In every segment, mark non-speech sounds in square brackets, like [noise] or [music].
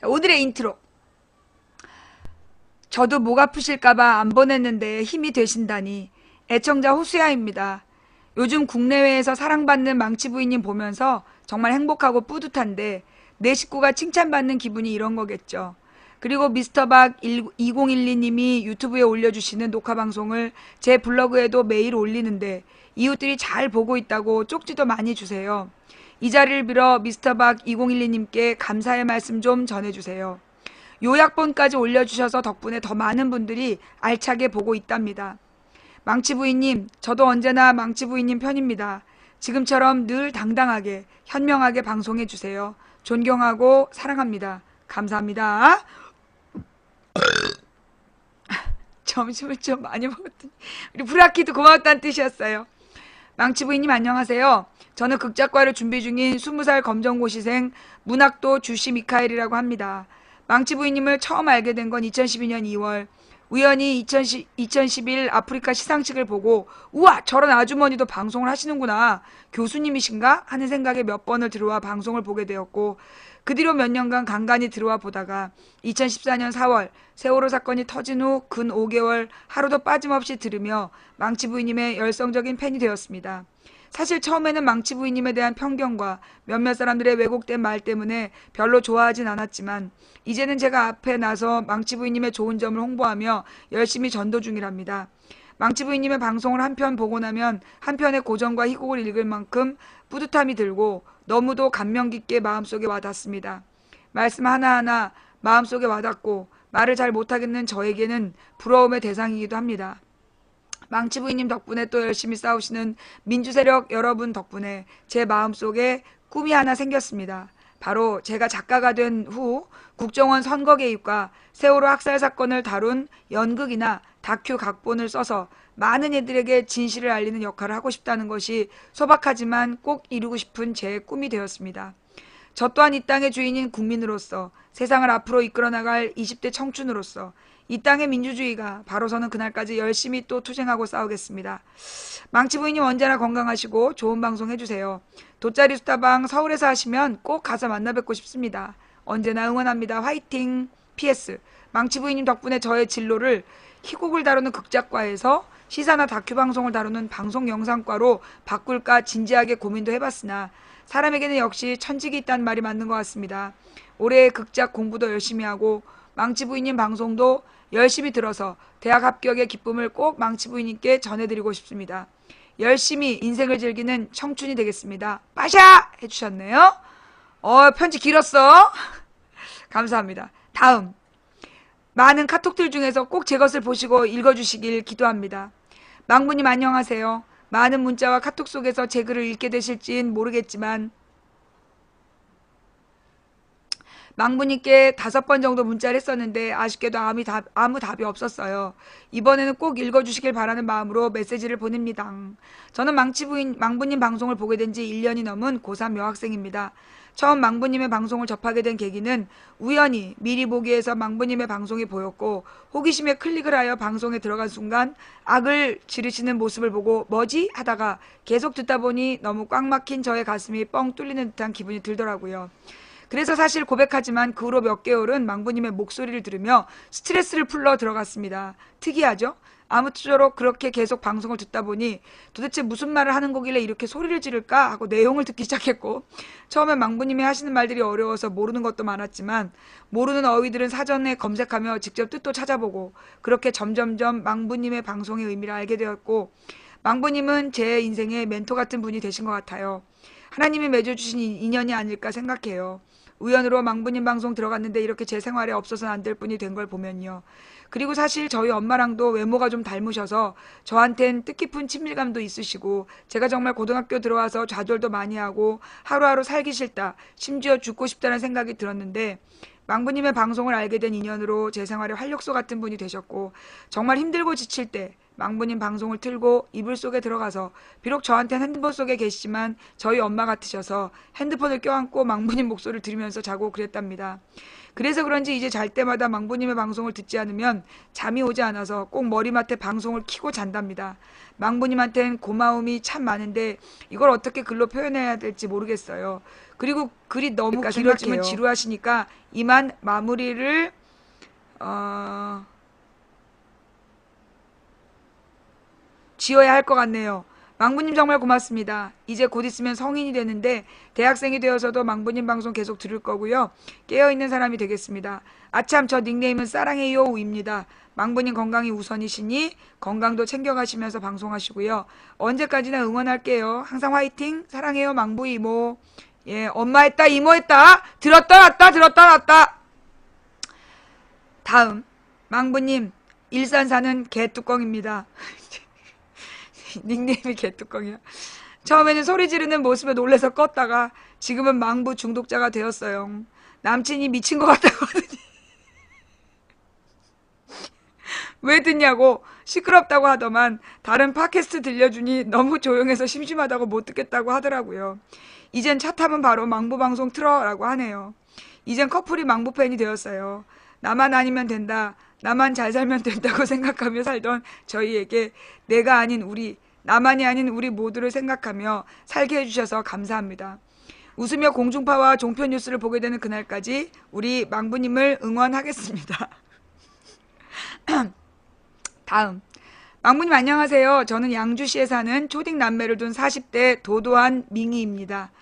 자, 오늘의 인트로. 저도 목 아프실까봐 안 보냈는데 힘이 되신다니. 애청자 호수야입니다. 요즘 국내외에서 사랑받는 망치 부인님 보면서 정말 행복하고 뿌듯한데 내 식구가 칭찬받는 기분이 이런 거겠죠. 그리고 미스터박 2012님이 유튜브에 올려주시는 녹화 방송을 제 블로그에도 매일 올리는데 이웃들이 잘 보고 있다고 쪽지도 많이 주세요. 이 자리를 빌어 미스터박 2012님께 감사의 말씀 좀 전해주세요. 요약본까지 올려주셔서 덕분에 더 많은 분들이 알차게 보고 있답니다. 망치 부인님, 저도 언제나 망치 부인님 편입니다. 지금처럼 늘 당당하게, 현명하게 방송해 주세요. 존경하고 사랑합니다. 감사합니다. [laughs] 점심을 좀 많이 먹었더니 우리 브라키도 고맙다는 뜻이었어요. 망치 부인님 안녕하세요. 저는 극작과를 준비 중인 20살 검정고시생 문학도 주시 미카엘이라고 합니다. 망치 부인님을 처음 알게 된 건 2012년 2월 우연히 2010, 2011 아프리카 시상식을 보고 우와 저런 아주머니도 방송을 하시는구나 교수님이신가 하는 생각에 몇 번을 들어와 방송을 보게 되었고 그 뒤로 몇 년간 간간히 들어와 보다가 2014년 4월 세월호 사건이 터진 후 근 5개월 하루도 빠짐없이 들으며 망치 부인님의 열성적인 팬이 되었습니다. 사실 처음에는 망치 부인님에 대한 편견과 몇몇 사람들의 왜곡된 말 때문에 별로 좋아하진 않았지만 이제는 제가 앞에 나서 망치 부인님의 좋은 점을 홍보하며 열심히 전도 중이랍니다. 망치 부인님의 방송을 한 편 보고 나면 한 편의 고전과 희곡을 읽을 만큼 뿌듯함이 들고 너무도 감명 깊게 마음속에 와닿습니다. 말씀 하나하나 마음속에 와닿고 말을 잘 못하겠는 저에게는 부러움의 대상이기도 합니다. 망치 부인님 덕분에 또 열심히 싸우시는 민주세력 여러분 덕분에 제 마음속에 꿈이 하나 생겼습니다. 바로 제가 작가가 된 후 국정원 선거 개입과 세월호 학살 사건을 다룬 연극이나 다큐 각본을 써서 많은 이들에게 진실을 알리는 역할을 하고 싶다는 것이 소박하지만 꼭 이루고 싶은 제 꿈이 되었습니다. 저 또한 이 땅의 주인인 국민으로서 세상을 앞으로 이끌어 나갈 20대 청춘으로서 이 땅의 민주주의가 바로 서는 그날까지 열심히 또 투쟁하고 싸우겠습니다. 망치 부인님 언제나 건강하시고 좋은 방송 해주세요. 돗자리 수다방 서울에서 하시면 꼭 가서 만나 뵙고 싶습니다. 언제나 응원합니다. 화이팅! PS 망치 부인님 덕분에 저의 진로를 희곡을 다루는 극작과에서 시사나 다큐 방송을 다루는 방송 영상과로 바꿀까 진지하게 고민도 해봤으나 사람에게는 역시 천직이 있다는 말이 맞는 것 같습니다. 올해 극작 공부도 열심히 하고 망치 부인님 방송도 열심히 들어서 대학 합격의 기쁨을 꼭 망치 부인님께 전해드리고 싶습니다. 열심히 인생을 즐기는 청춘이 되겠습니다. 빠샤! 해주셨네요. 어, 편지 길었어. [laughs] 감사합니다. 다음. 많은 카톡들 중에서 꼭 제 것을 보시고 읽어주시길 기도합니다. 망부님 안녕하세요. 많은 문자와 카톡 속에서 제 글을 읽게 되실진 모르겠지만 망부님께 다섯 번 정도 문자를 했었는데 아쉽게도 아무, 답, 아무 답이 없었어요. 이번에는 꼭 읽어주시길 바라는 마음으로 메시지를 보냅니다. 저는 망치 부인, 망부님 방송을 보게 된 지 1년이 넘은 고3 여학생입니다. 처음 망부님의 방송을 접하게 된 계기는 우연히 미리 보기에서 망부님의 방송이 보였고 호기심에 클릭을 하여 방송에 들어간 순간 악을 지르시는 모습을 보고 뭐지? 하다가 계속 듣다 보니 너무 꽉 막힌 저의 가슴이 뻥 뚫리는 듯한 기분이 들더라고요. 그래서 사실 고백하지만 그 후로 몇 개월은 망부님의 목소리를 들으며 스트레스를 풀러 들어갔습니다. 특이하죠? 아무쪼록 그렇게 계속 방송을 듣다 보니 도대체 무슨 말을 하는 거길래 이렇게 소리를 지를까 하고 내용을 듣기 시작했고 처음엔 망부님이 하시는 말들이 어려워서 모르는 것도 많았지만 모르는 어휘들은 사전에 검색하며 직접 뜻도 찾아보고 그렇게 점점점 망부님의 방송의 의미를 알게 되었고 망부님은 제 인생의 멘토 같은 분이 되신 것 같아요. 하나님이 맺어주신 인연이 아닐까 생각해요. 우연으로 망부님 방송 들어갔는데 이렇게 제 생활에 없어서는 안 될 분이 된 걸 보면요. 그리고 사실 저희 엄마랑도 외모가 좀 닮으셔서 저한텐 뜻깊은 친밀감도 있으시고 제가 정말 고등학교 들어와서 좌절도 많이 하고 하루하루 살기 싫다 심지어 죽고 싶다는 생각이 들었는데 망부님의 방송을 알게 된 인연으로 제 생활의 활력소 같은 분이 되셨고 정말 힘들고 지칠 때 망부님 방송을 틀고 이불 속에 들어가서 비록 저한테는 핸드폰 속에 계시지만 저희 엄마 같으셔서 핸드폰을 껴안고 망부님 목소리를 들으면서 자고 그랬답니다. 그래서 그런지 이제 잘 때마다 망부님의 방송을 듣지 않으면 잠이 오지 않아서 꼭 머리맡에 방송을 키고 잔답니다. 망부님한텐 고마움이 참 많은데 이걸 어떻게 글로 표현해야 될지 모르겠어요. 그리고 글이 너무 길어지면. 지루하시니까 이만 마무리를 어, 지어야 할 것 같네요. 망부님 정말 고맙습니다. 이제 곧 있으면 성인이 되는데 대학생이 되어서도 망부님 방송 계속 들을 거고요. 깨어있는 사람이 되겠습니다. 아참 저 닉네임은 사랑해요입니다. 망부님 건강이 우선이시니 건강도 챙겨가시면서 방송하시고요. 언제까지나 응원할게요. 항상 화이팅 사랑해요 망부 이모. 예 엄마 했다 이모 했다 들었다 놨다 들었다 놨다. 다음 망부님 일산 사는 개뚜껑입니다. [laughs] [laughs] 닉네임이 개뚜껑이야. 처음에는 소리 지르는 모습에 놀래서 껐다가 지금은 망부 중독자가 되었어요. 남친이 미친 것 같다고 하더니 [laughs] 왜 듣냐고 시끄럽다고 하더만 다른 팟캐스트 들려주니 너무 조용해서 심심하다고 못 듣겠다고 하더라고요. 이젠 차 타면 바로 망부 방송 틀어라고 하네요. 이젠 커플이 망부 팬이 되었어요. 나만 아니면 된다. 나만 잘 살면 된다고 [laughs] 생각하며 살던 저희에게 내가 아닌 우리, 나만이 아닌 우리 모두를 생각하며 살게 해주셔서 감사합니다. 웃으며 공중파와 종편 뉴스를 보게 되는 그날까지 우리 망부님을 응원하겠습니다. [laughs] 다음. 망부님 안녕하세요. 저는 양주시에 사는 초딩 남매를 둔 40대 도도한 밍이입니다.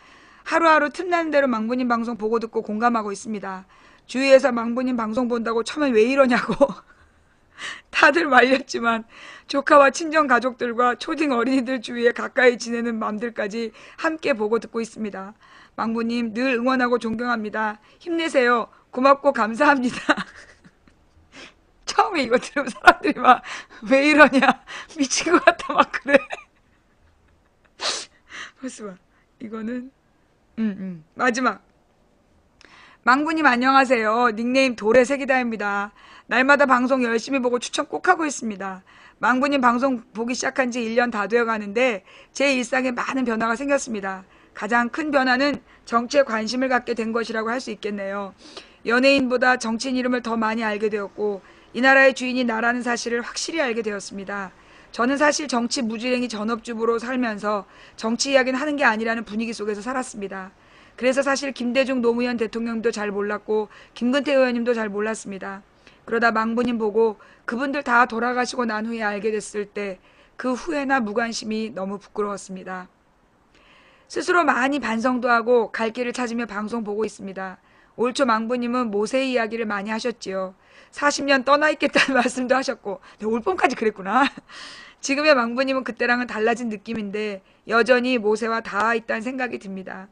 하루하루 틈나는 대로 망부님 방송 보고 듣고 공감하고 있습니다. 주위에서 망부님 방송 본다고 처음엔 왜 이러냐고 [laughs] 다들 말렸지만 조카와 친정 가족들과 초딩 어린이들 주위에 가까이 지내는 맘들까지 함께 보고 듣고 있습니다. 망부님 늘 응원하고 존경합니다. 힘내세요. 고맙고 감사합니다. [laughs] 처음에 이거 들으면 사람들이 막 왜 이러냐 [laughs] 미친 것 같다 막 그래. 벌써 봐. 이거는 음, 음. 마지막. 망부님 안녕하세요. 닉네임 도래색이다입니다. 날마다 방송 열심히 보고 추천 꼭 하고 있습니다. 망부님 방송 보기 시작한 지 1년 다 되어 가는데 제 일상에 많은 변화가 생겼습니다. 가장 큰 변화는 정치에 관심을 갖게 된 것이라고 할 수 있겠네요. 연예인보다 정치인 이름을 더 많이 알게 되었고 이 나라의 주인이 나라는 사실을 확실히 알게 되었습니다. 저는 사실 정치 무지랭이 전업주부로 살면서 정치 이야기는 하는 게 아니라는 분위기 속에서 살았습니다. 그래서 사실 김대중 노무현 대통령도 잘 몰랐고 김근태 의원님도 잘 몰랐습니다. 그러다 망부님 보고 그분들 다 돌아가시고 난 후에 알게 됐을 때 그 후회나 무관심이 너무 부끄러웠습니다. 스스로 많이 반성도 하고 갈 길을 찾으며 방송 보고 있습니다. 올 초 망부님은 모세 이야기를 많이 하셨지요. 40년 떠나 있겠다는 [laughs] 말씀도 하셨고 네, 올 봄까지 그랬구나. [laughs] 지금의 망부님은 그때랑은 달라진 느낌인데 여전히 모세와 닿아 있다는 생각이 듭니다.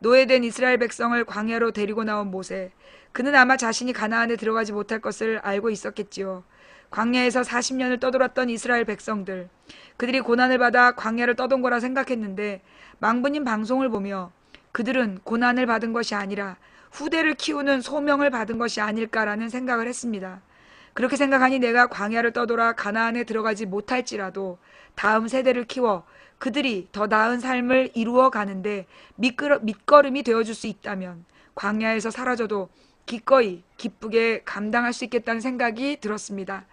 노예된 이스라엘 백성을 광야로 데리고 나온 모세. 그는 아마 자신이 가나안에 들어가지 못할 것을 알고 있었겠지요. 광야에서 40년을 떠돌았던 이스라엘 백성들. 그들이 고난을 받아 광야를 떠돈 거라 생각했는데 망부님 방송을 보며 그들은 고난을 받은 것이 아니라 후대를 키우는 소명을 받은 것이 아닐까라는 생각을 했습니다. 그렇게 생각하니 내가 광야를 떠돌아 가나안에 들어가지 못할지라도 다음 세대를 키워 그들이 더 나은 삶을 이루어 가는데 밑그러, 밑거름이 되어줄 수 있다면 광야에서 사라져도 기꺼이 기쁘게 감당할 수 있겠다는 생각이 들었습니다.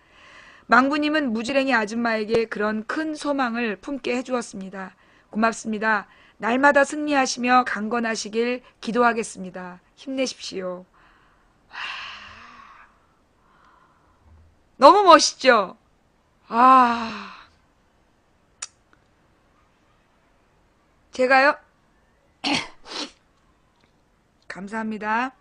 망부님은 무지랭이 아줌마에게 그런 큰 소망을 품게 해주었습니다. 고맙습니다. 날마다 승리하시며 강건하시길 기도하겠습니다. 힘내십시오. 와. 너무 멋있죠? 아. 제가요? [coughs] 감사합니다.